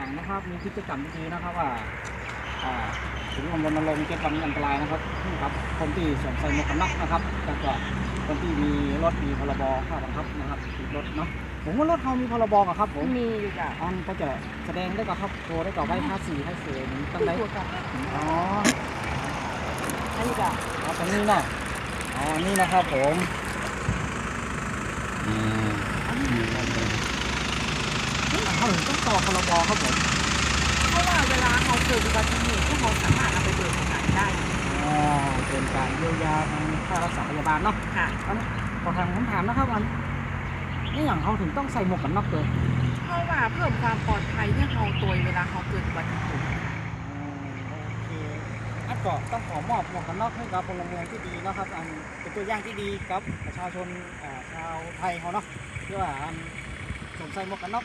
างๆนะครับ มีกิจกรรมดีๆนะครับว่าอ่าถึงรณรงค์เก็บวันอันตรายนะครับนี่ครับ คนที่สวมใส่หมวกกันน็อกนะครับแล้วก็คนที่มีรถมีพรบข้อบังคับนะครับติดรถเนาะผมว่ารถเขามีพรบกับครับ ผมมีอยู่จ้ะอันก็จะแสดงได้กับครอบครัวได้กับไว้ภาษีให้เสียตั้งได้ตัวกันอ๋ออันนี้จ้ะเอาตรงนี้เนาะอ๋อนี่นะครับผมอืม อันนี้เขาถึงต้องต่อพรบครับผมเพราะว่าเวลาเขาเกิดอุบัติเหตุพวกเขาสามารถเอาไปเบิกของานได้อ๋อเป็นการเยียวยาทางค่ารักษาพยาบาลเนาะค่ะขอทางผมถามนะครับอันนี่อย่างเขาถึงต้องใส่หมวกกันน็อกเลยเพราะว่าเพิ่มความปลอดภัยให้เขาตัวเวลาเขาเกิดอุบัติเหตุอืมโอเคอันก็ต้องขอมอบหมวกกันน็อกให้กับพลเมืองที่ดีนะครับ อันเป็นตัวอย่างที่ดีกับประชาชนอ่าชาวไทยเขาเนาะที่ว่าอันสวมใส่หมวกกันน็อก